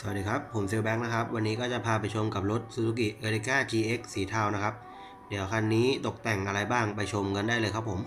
สวัสดีครับ ผมเซลแบงค์นะครับ วันนี้ก็จะพาไปชมกับรถ Suzuki e r i c a GX สีเทานะครับ เดี๋ยวคันนี้ตกแต่งอะไรบ้างไปชมกันได้เลยครับผม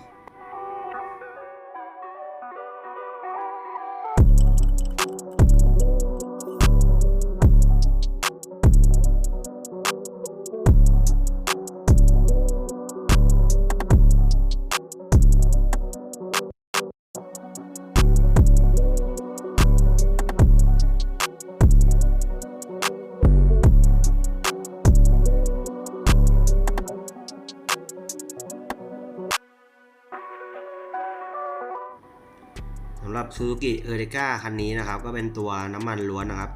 ำหรับ Suzuki Ertiga คันนี้นะครับ ก็เป็นตัวน้ำมันล้วนนะครับ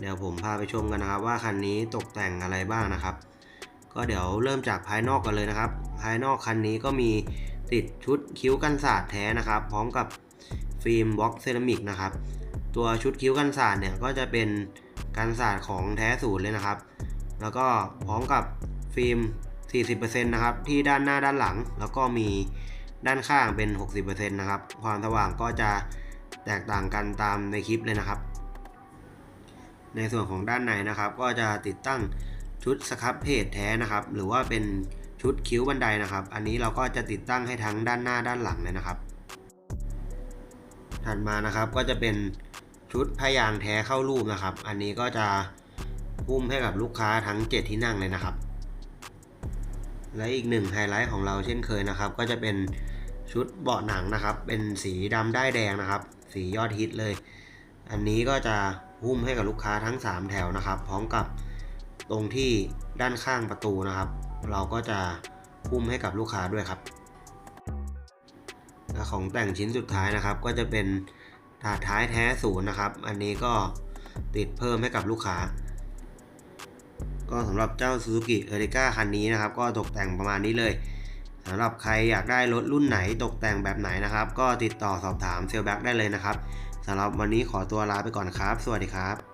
เดี๋ยวผมพาไปชมกันนะครับ ว่าคันนี้ตกแต่งอะไรบ้างนะครับ ก็เดี๋ยวเริ่มจากภายนอกกันเลยนะครับ ภายนอกคันนี้ก็มีติดชุดคิ้วกันศาสตร์แท้นะครับ พร้อมกับฟิล์มบล็อกเซรามิกนะครับ ตัวชุดคิ้วกันศาสตร์เนี่ยก็จะเป็นกันศาสตร์ของแท้ศูนย์เลยนะครับ แล้วก็พร้อมกับฟิล์ม 40%นะครับที่ด้านหน้าด้านหลัง แล้วก็มี ด้านข้างเป็น 60%นะครับ ความสว่างก็จะแตกต่างกันตามในคลิปเลยนะครับ ในส่วนของด้านในนะครับ ก็จะติดตั้งชุดสครับเพจแท้นะครับ หรือว่าเป็นชุดคิ้วบันไดนะครับ อันนี้เราก็จะติดตั้งให้ทั้งด้านหน้าด้านหลังเลยนะครับ ถัดมานะครับก็จะเป็นชุดพยางแท้เข้ารูปนะครับ อันนี้ก็จะหุ้มให้กับลูกค้าทั้ง 7 ที่นั่งเลยนะครับ และอีกหนึ่งไฮไลท์ของเราเช่นเคยนะครับ ก็จะเป็น ชุดเบาะหนังนะครับ เป็นสีดำได้แดงนะครับ สียอดฮิตเลย อันนี้ก็จะหุ้มให้กับลูกค้าทั้ง 3 แถวนะครับ พร้อมกับตรงที่ด้านข้างประตูนะครับ เราก็จะหุ้มให้กับลูกค้าด้วยครับของแต่งชิ้นสุดท้ายนะครับ ก็จะเป็นถาดท้ายแท้ศูนย์นะครับ อันนี้ก็ติดเพิ่มให้กับลูกค้า ก็สำหรับเจ้า Suzuki Ertiga คันนี้นะครับ ก็ตกแต่งประมาณนี้เลย สำหรับใครอยากได้รถรุ่นไหนตกแต่งแบบไหนนะครับ ก็ติดต่อสอบถามเซลแบ็กได้เลยนะครับสำหรับวันนี้ขอตัวลาไปก่อนครับ สวัสดีครับ